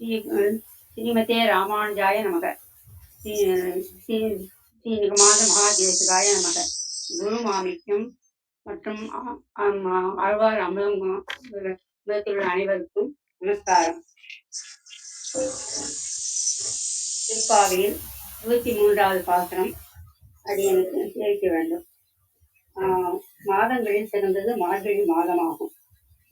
ஸ்ரீ ஸ்ரீமதே ராமானுஜாய நமக. ஸ்ரீ ஸ்ரீ ஸ்ரீ நிகமாத மகாதேசிகாய நமக. குரு மாமிக்கும் மற்றும் ஆழ்வார் அமிர்தம் உள்ள அனைவருக்கும் நமஸ்காரம். திருப்பாவையில் இருபத்தி மூன்றாவது பாசனம் எனக்கு சேர்க்க வேண்டும். ஆஹ், மாதங்களில் சிறந்தது மார்கழி மாதமாகும்.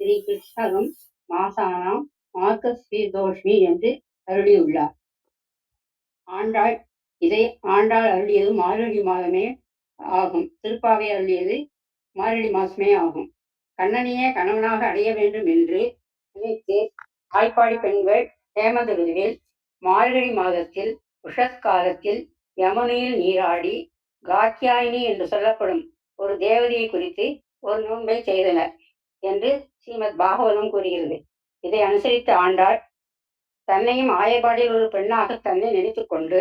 ஸ்ரீ கிருஷ்ணரும் மாசானாம் மார்க்க ஸ்ரீதோஷ்மி என்று அருளியுள்ளார். ஆண்டாள் இதை ஆண்டாள் அருளியது மார்கழி மாதமே ஆகும். திருப்பாவை அருளியது மார்கழி மாதமே ஆகும். கண்ணனையே கணவனாக அடைய வேண்டும் என்று நினைத்து ஆய்ப்பாடி பெண்கள் ஹேமதுருவில் ருதுவில் மார்கழி மாதத்தில் உஷஸ்காலத்தில் யமுனையில் நீராடி காத்தியாயினி என்று சொல்லப்படும் ஒரு தேவதையை குறித்து ஒரு நோன்பை செய்தனர் என்று ஸ்ரீமத் பாகவதம் கூறுகிறது. இதை அனுசரித்த ஆண்டாள் தன்னையும் ஆயப்பாடியில் ஒரு பெண்ணாக தன்னை நினைத்துக் கொண்டு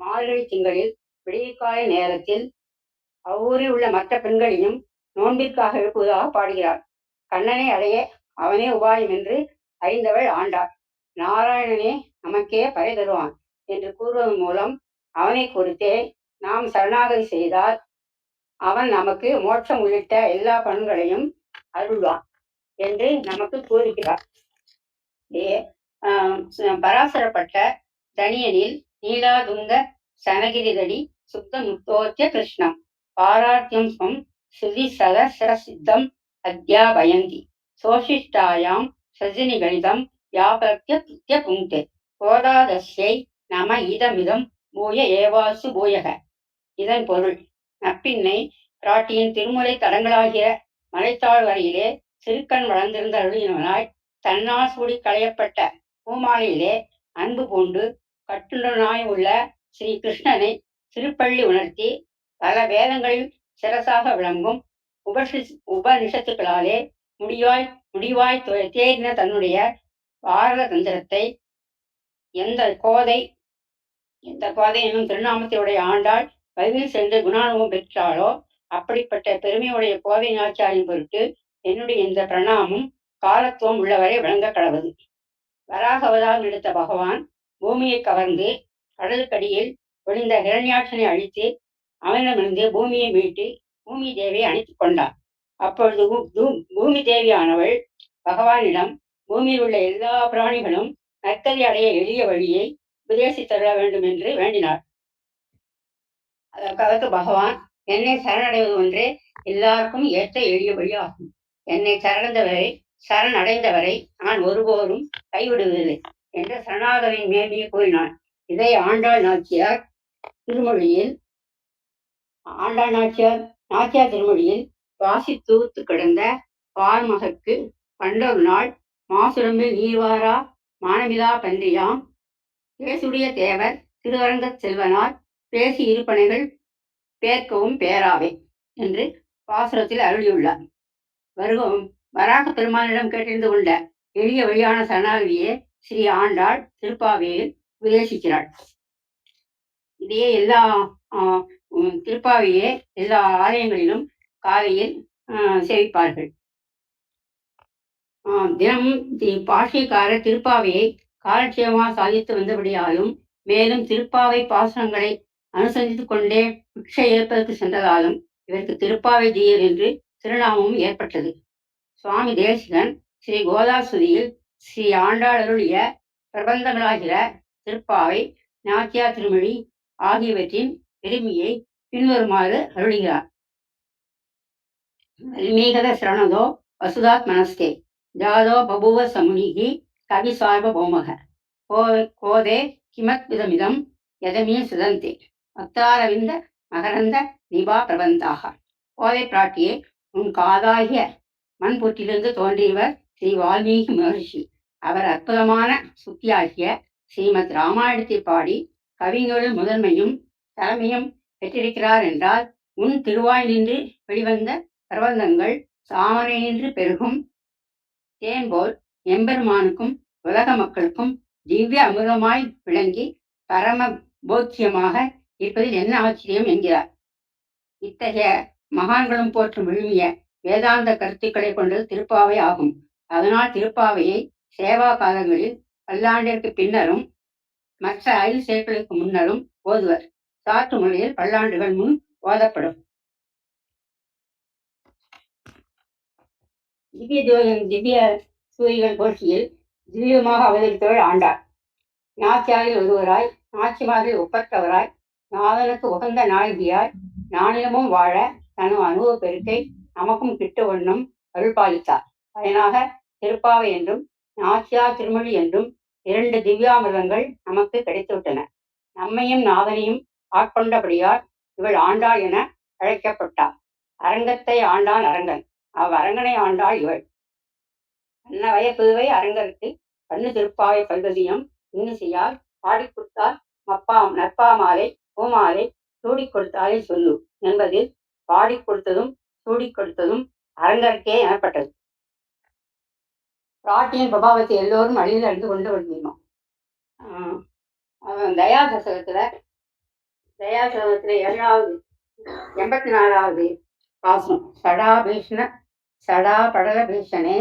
மார்கழி திங்களில் விடியற்காலை நேரத்தில் அவ்வூரில் உள்ள மற்ற பெண்களையும் நோன்பிற்காக எழுப்புவதாக பாடுகிறார். கண்ணனை அடைய அவனே உபாயம் என்று அறிந்தவள் ஆண்டாள். நாராயணனே நமக்கே பறை தருவான் என்று கூறுவதன் மூலம் அவனை கொடுத்தே நாம் சரணாகதி செய்தால் அவன் நமக்கு மோட்சம் உள்ளிட்ட எல்லா பண்களையும் அருள்வான் என்று நமக்கு கூறுகிறார். பராசரப்பட்ட தனியனில் நீலாதுங்க சனகிரிதடி சுத்த முத்தோச்ச கிருஷ்ணம். பாரார்த்தியம் ஸ்வம் ஸ்ருதி சதசிரசித்தம் அத்தியாபயந்தி. சோஷிஷ்டாயாம் சஜினி கணிதம் வியாபரத்திய கிருத்திய புங்கே கோதாதஸ்யை நம இதமிதம் பூய ஏவாசு பூயக. இதன் பொருள் நப்பின்னை பிராட்டியின் திருமுறை தடங்களாகிய மலைத்தாழ் வரையிலே சிறுக்கண் வளர்ந்திருந்த அருளினவனாய் தன்னால் சூடி களையப்பட்ட பூமாலையிலே அன்பு பூண்டு கட்டுடனாய் உள்ள ஸ்ரீ கிருஷ்ணனை திருப்பள்ளி உணர்த்தி பல வேதங்களில் சிரசாக விளங்கும் உபசி உபனிஷத்துக்களாலே முடிவாய் முடிவாய் தேறின தன்னுடைய பாரத தந்திரத்தை எந்த கோதை எந்த கோதை என்னும் திருநாமத்தையுடைய ஆண்டாள் வயதில் சென்று குணானுபவம் பெற்றாலோ அப்படிப்பட்ட பெருமையுடைய கோதை நாச்சாரின் பொருட்டு என்னுடைய இந்த பிரணாமம் காலத்துவம் உள்ளவரை விளங்க கடவுள். வராக அவதாரம் எடுத்த பகவான் பூமியை கவர்ந்து கடலுக்கடியில் ஒளிந்த ஹிரண்யாட்சனை அழித்து அவனிடமிருந்து பூமியை மீட்டு பூமி தேவியை அணைத்துக் கொண்டார். அப்பொழுது பூமி தேவியானவள் பகவானிடம் பூமியில் உள்ள எல்லா பிராணிகளும் நற்கதி அடைய எளிய வழியை உபதேசித்தருள வேண்டும் என்று வேண்டினார் அதற்காக பகவான் என்னை சரணடைவது ஒன்றே எல்லாருக்கும் ஏற்ற எளிய வழியாகும். என்னை சரணந்தவரை சரணடைந்தவரை நான் ஒருபோதும் கைவிடுவதில்லை என்று சரணாகரின் மேன்மையை கூறினான். இதை ஆண்டாள் நாச்சியார் திருமொழியில் ஆண்டாள் நாச்சியார் நாச்சியார் திருமொழியில் வாசி தூத்து கிடந்த பார்மகக்கு பண்டொரு நாள் மாசுரம்பில் நீர்வாரா மானமிலா பன்றியாம். பேசுடைய தேவர் திருவரங்கச் செல்வனார் பேசி இருப்பனைகள் பேர்க்கவும் பேராவே என்று பாசுரத்தில் அருளியுள்ளார். வருகவும் வராக பெருமானிடம் கேட்டறிந்து கொண்ட எளிய வழியான சரணாகதியே ஸ்ரீ ஆண்டாள் திருப்பாவையில் உபதேசிக்கிறாள். இதையே எல்லா ஆஹ், திருப்பாவையே எல்லா ஆலயங்களிலும் காலையில் ஆஹ், சேவிப்பார்கள். ஆஹ், தினமும் தி- திருப்பாவையை காலட்சேபமாக சாதித்து வந்தபடியாலும் மேலும் திருப்பாவை பாசனங்களை அனுசரித்துக் கொண்டே பிக்ஷை ஏற்பதற்கு சென்றதாலும் இவருக்கு திருப்பாவை ஜீயர் என்று திருநாமமும் ஏற்பட்டது. சுவாமி தேசிகன் ஸ்ரீ கோதாசுதியில் ஸ்ரீ ஆண்டாளருடைய அருளிய பிரபந்தங்களாகிற திருப்பாவை நாத்தியா திருமொழி ஆகியவற்றின் பெருமையை பின்வருமாறு அருளுகிறார். மீகத சிரணதோ வசுதாத் மனஸ்தே ஜாதோ பபுவ சமுனிகி கவி சார்வபௌமக கோ கோதே கிமத் விதமிதம் எதமே சுதந்தே. பக்தாரவிந்த மகரந்த நிபா பிரபந்தாக. கோதை பிராட்டியே உன் காதாகிய மண்புற்றிலிருந்து தோன்றியவர் ஸ்ரீ வால்மீகி மகர்ஷி. அவர் அற்புதமான சுத்தியாகிய ஸ்ரீமத் ராமாயணத்தை பாடி கவிஞர்கள் முதன்மையும் தலைமையும் பெற்றிருக்கிறார் என்றால் உன் திருவாய் நின்று வெளிவந்த பிரபந்தங்கள் சாமரை நின்று பெருகும். தேன் போல் எம்பெருமானுக்கும் உலக மக்களுக்கும் திவ்ய அமுதமாய் விளங்கி பரம போக்கியமாக இருப்பதில் என்ன ஆச்சரியம் என்கிறார். இத்தகைய மகான்களும் போற்றும் விழுமிய வேதாந்த கருத்துக்களை கொண்டது திருப்பாவை ஆகும். அதனால் திருப்பாவையை சேவா காலங்களில் பல்லாண்டிற்கு பின்னரும் மற்ற ஐந்து சேர்க்கைகளுக்கு முன்னரும் ஓதுவர். சாற்று மொழியில் பல்லாண்டுகள் முன் ஓதப்படும். திவ்ய ஜோதியின் திவ்ய சூரிகள் போட்டியில் திவ்யமாக அவதரித்தவள் ஆண்டார். நாச்சியாரில் ஒருவராய் நாச்சிமாரில் ஒப்பற்றவராய் நாதனுக்கு உகந்த நாயகியாய் நானிலமும் வாழ தனது அனுபவ பெருக்கை நமக்கும் கிட்ட வண்ணம் அருள்பாலித்தார். பயனாக திருப்பாவை என்றும் நாச்சியா திருமொழி என்றும் இரண்டு திவ்யாமிரதங்கள் நமக்கு கிடைத்துவிட்டன. நம்மையும் நாதனையும் ஆட்கொண்டபடியால் இவள் ஆண்டாள் என அழைக்கப்பட்டார் அரங்கத்தை ஆண்டான் அரங்கன். அவ்வரங்கனை ஆண்டாள் இவள். அன்னவய புதுவை அரங்கருக்கு கண்ணு திருப்பாவை பல்வதியம் இன்னிசையால் பாடி கொடுத்தால் மப்பா நற்பாமாலை பூமாலை சூடி கொடுத்தாலே சொல்லு என்பதில் பாடி கொடுத்ததும் சூடி கொடுத்ததும் அரங்கற்கே எனப்பட்டது. பிராட்டியின் பிரபாவத்தை எல்லோரும் அழியில் அறிந்து கொண்டு வந்திருந்தோம் தயாசகத்துல தயாசகத்துல ஏழாவது எண்பத்தி நாலாவது பாசனம் சடா பீஷ்ண சடா படல பீஷனே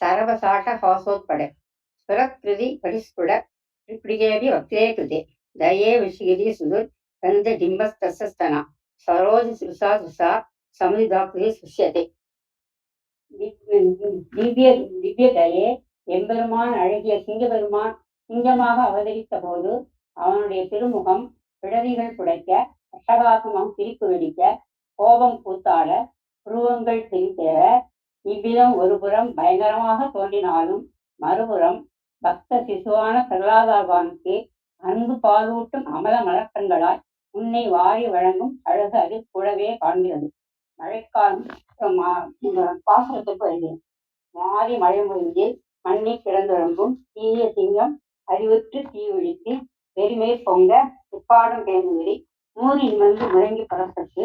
சரவசாட்ட ஹாசோத்பட. சுரத்ருதி பரிஸ்புட ரிப்டிகேபி வக்ரே கிருதே தயே விஷகிரி சுதுர் கந்த டிம்பஸ் தசஸ்தனா சரோஜி சுசா சுசா சுஷ்யத்தை திவ்ய திவ்ய தயே எம்பெருமான் அழகிய சிங்கபெருமான் சிங்கமாக அவதரித்த போது அவனுடைய திருமுகம் பிடரிகள் புடைக்க அட்டகாசமம் பிரிப்பு வெடிக்க கோபம் கூத்தாட புருவங்கள் திரித்தேற இவ்விதம் ஒருபுறம் பயங்கரமாக தோன்றினாலும் மறுபுறம் பக்த சிசுவான பிரகலாதாபானுக்கு அன்பு பாலூட்டும் அமல மலக்கங்களாய் உன்னை வாரி வழங்கும் அழகு அது கூடவே காண்கிறது. மழைக்காலம் பாசனத்துக்கு வருகிறேன் மாறி மழை மொழியில் மண்ணி கிடந்துழம்பும் தீய சிங்கம் அறிவுற்று தீ ஒழித்து பெருமை பொங்க உப்பாடும் பேருந்தில் மூரின் வந்து முறங்கி புறப்பட்டு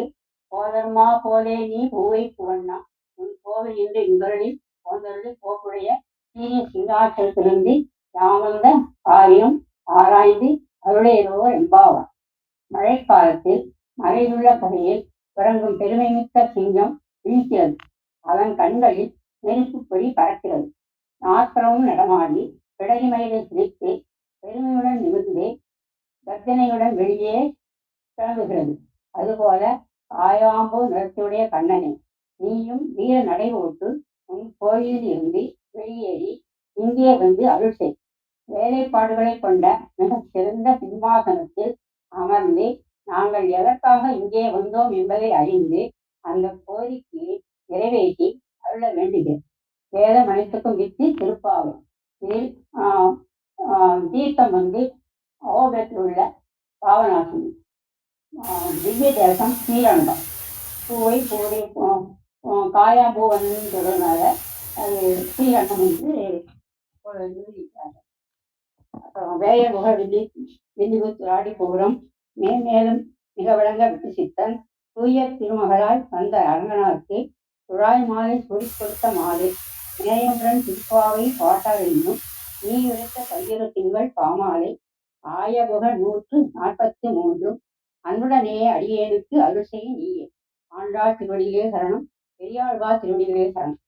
போதர்மா போலே நீ பூவை புவண்ணா உன் கோவில் என்று இன்பரளில் போந்தருளில் போக்குடைய தீய சிங்காசனத்திலிருந்து யாமந்த காரியம் ஆராய்ந்து அருளையரோர் எம்பாவார் மழைக்காலத்தில் மறையுள்ள பகையில் உறங்கும் பெருமைமிக்க சிங்கம் வீழ்கிறது. அதன் கண்களில் நெருப்புப்பொடி பறக்கிறது. நாற்புறமும் நடமாடி பிடரி மயிலை சிரித்து பெருமையுடன் நிமிர்ந்து கர்ஜனையுடன் வெளியே கிளம்புகிறது. அதுபோல ஆயாம்போ நிறத்துடைய கண்ணனே நீயும் வீர நடை ஓட்டு உன் கோயிலில் இருந்து வெளியேறி இங்கே வந்து அருள் செய். வேலைப்பாடுகளை கொண்ட மிக சிறந்த சிம்மாசனத்தில் அமர்ந்து நாங்கள் எதற்காக இங்கே வந்தோம் என்பதை அறிந்து அந்த கோரிக்கையை நிறைவேற்றி அருள வேண்டுகிறேன். வேதம் அனைத்துக்கும் வித்து திருப்பாவை. இதில் தீர்த்தம் வந்து ஓபத்தில் உள்ள பாவநாசினி. திவ்ய தேசம் ஸ்ரீரங்கம். பூவை பூவை காயா பூ சொல்றதுனால அது ஸ்ரீரங்கம் என்று அப்புறம் வேய முக வில்லி வில்லிபுத்து ஆடி போகிறோம் மேன்மேலும் மிக விளங்க விட்டு சித்தன் தூய திருமகளால் வந்த அரங்கனாருக்கு துழாய் மாலை சுடி கொடுத்த மாலை. நேயமுடன் திருப்பாவை பாட்டாளென்னும் நீ உரைத்த பல்வேறு திங்கள் பாமாலை. ஆயபுக நூற்று நாற்பத்தி மூன்றும் அன்புடனே அடியேனுக்கு அருள் செய்ய நீயே. ஆண்டாள் திருவடிகளே சரணம். பெரியாழ்வா திருவடிகளே சரணம்.